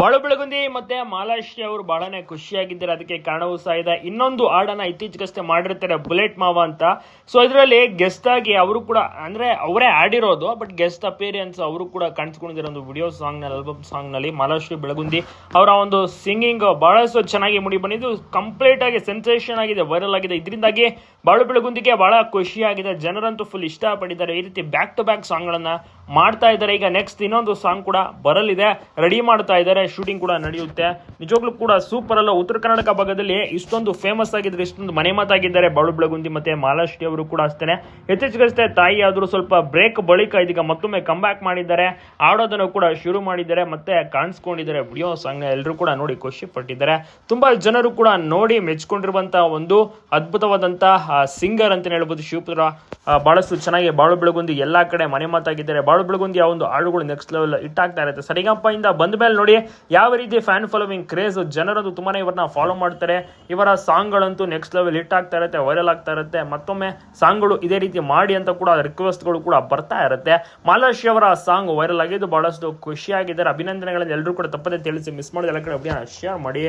ಬಾಳು ಬೆಳಗುಂದಿ ಮತ್ತೆ ಮಾಲಾಶ್ರೀ ಅವರು ಬಹಳನೇ ಖುಷಿಯಾಗಿದ್ದಾರೆ. ಅದಕ್ಕೆ ಕಾರಣವೂ ಸಹ ಇದೆ. ಇನ್ನೊಂದು ಹಾಡನ್ನ ಇತ್ತೀಚೆಗಷ್ಟೇ ಮಾಡಿರ್ತಾರೆ ಬುಲೆಟ್ ಮಾವ ಅಂತ. ಸೊ ಇದರಲ್ಲಿ ಗೆಸ್ಟ್ ಆಗಿ ಅವರು ಕೂಡ, ಅಂದ್ರೆ ಅವರೇ ಆಡಿರೋದು ಬಟ್ ಗೆಸ್ಟ್ ಅಪಿಯರೆನ್ಸ್ ಅವರು ಕೂಡ ಕಾಣಿಸ್ಕೊಂಡಿದ್ದಾರೆ ಒಂದು ವಿಡಿಯೋ ಸಾಂಗ್ನಲ್ಲಿ ಆಲ್ಬಮ್ ಸಾಂಗ್ನಲ್ಲಿ. ಮಾಲಾಶ್ರೀ ಬೆಳಗುಂದಿ ಅವರ ಒಂದು ಸಿಂಗಿಂಗ್ ಬಹಳಷ್ಟು ಚೆನ್ನಾಗಿ ಮುಡಿ ಬಂದಿದ್ದು ಕಂಪ್ಲೀಟ್ ಆಗಿ ಸೆನ್ಸೇಷನ್ ಆಗಿದೆ ವೈರಲ್ ಆಗಿದೆ. ಇದರಿಂದಾಗಿ ಬಾಳು ಬೆಳಗುಂದಿಗೆ ಬಹಳ ಖುಷಿಯಾಗಿದೆ. ಜನರಂತೂ ಫುಲ್ ಇಷ್ಟಪಟ್ಟಿದ್ದಾರೆ. ಈ ರೀತಿ ಬ್ಯಾಕ್ ಟು ಬ್ಯಾಕ್ ಸಾಂಗ್ಗಳನ್ನ ಮಾಡ್ತಾ ಇದ್ದಾರೆ. ಈಗ ನೆಕ್ಸ್ಟ್ ಇನ್ನೊಂದು ಸಾಂಗ್ ಕೂಡ ಬರಲಿದೆ. ರೆಡಿ ಮಾಡ್ತಾ ಇದ್ದಾರೆ. ಶೂಟಿಂಗ್ ಕೂಡ ನಡೆಯುತ್ತೆ. ನಿಜವಾಗ್ಲೂ ಕೂಡ ಸೂಪರ್ ಅಲ್ಲ. ಉತ್ತರ ಕರ್ನಾಟಕ ಭಾಗದಲ್ಲಿ ಇಷ್ಟೊಂದು ಫೇಮಸ್ ಆಗಿದ್ರೆ ಇಷ್ಟೊಂದು ಮನೆ ಮಾತಾಗಿದ್ದಾರೆ. ಬಾಳು ಬೆಳಗುಂದಿ ಮತ್ತೆ ಮಾಲಾಶ್ರೀ ಅವರು ಕೂಡ ಅಷ್ಟೇ ಇತ್ತೀಚೆಗಷ್ಟೇ ತಾಯಿ ಆದರೂ ಸ್ವಲ್ಪ ಬ್ರೇಕ್ ಬಳಿಕ ಇದೀಗ ಮತ್ತೊಮ್ಮೆ ಕಮ್ ಮಾಡಿದ್ದಾರೆ. ಆಡೋದನ್ನು ಕೂಡ ಶುರು ಮಾಡಿದ್ದಾರೆ. ಮತ್ತೆ ಕಾಣಿಸ್ಕೊಂಡಿದ್ದಾರೆ. ವಿಡಿಯೋ ಸಾಂಗ್ ಎಲ್ಲರೂ ಕೂಡ ನೋಡಿ ಖುಷಿ ಪಟ್ಟಿದ್ದಾರೆ ತುಂಬಾ ಜನರು ಕೂಡ ನೋಡಿ ಮೆಚ್ಕೊಂಡಿರುವಂತಹ ಒಂದು ಅದ್ಭುತವಾದಂತಹ ಸಿಂಗರ್ ಅಂತ ಹೇಳ್ಬೋದು. ಶಿವಪುತ್ರ ಬಹಳಷ್ಟು ಚೆನ್ನಾಗಿ ಬಾಳು ಬೆಳಗುಂದಿ ಎಲ್ಲಾ ಕಡೆ ಮನೆ ಮಾತಾಗಿದ್ದಾರೆ. ಬಾಳು ಬೆಳಗುಂದಿ ಯಾವ ಒಂದು ಹಾಡುಗಳು ನೆಕ್ಸ್ಟ್ ಲೆವೆಲ್ ಆಗ್ತಾ ಇರುತ್ತೆ. ಸರಿಗಂಪ ಇಂದ ಬಂದ ಮೇಲೆ ನೋಡಿ, ಯಾವ ರೀತಿ ಫ್ಯಾನ್ ಫಾಲೋವಿಂಗ್ ಕ್ರೇಜ್ ಜನರದು ತುಂಬಾನೇ ಇವರನ್ನ ಫಾಲೋ ಮಾಡ್ತಾರೆ. ಇವರ ಸಾಂಗ್ಗಳಂತೂ ನೆಕ್ಸ್ಟ್ ಲೆವೆಲ್ ಹಿಟ್ ಆಗ್ತಾ ಇರುತ್ತೆ ವೈರಲ್ ಆಗ್ತಾ ಇರುತ್ತೆ. ಮತ್ತೊಮ್ಮೆ ಸಾಂಗ್ಗಳು ಇದೇ ರೀತಿ ಮಾಡಿ ಅಂತ ಕೂಡ ರಿಕ್ವೆಸ್ಟ್ಗಳು ಕೂಡ ಬರ್ತಾ ಇರುತ್ತೆ. ಮಾಲಾಶ್ರೀ ಅವರ ಸಾಂಗ್ ವೈರಲ್ ಆಗಿದ್ದು ಬಹಳಷ್ಟು ಖುಷಿಯಾಗಿದ್ದಾರೆ ಅಭಿನಂದನೆಗಳನ್ನು ಎಲ್ಲರೂ ಕೂಡ ತಪ್ಪದೆ ತಿಳಿಸಿ ಮಿಸ್ ಮಾಡಿದ ಎಲ್ಲ ಕಡೆ ಶೇರ್ ಮಾಡಿ.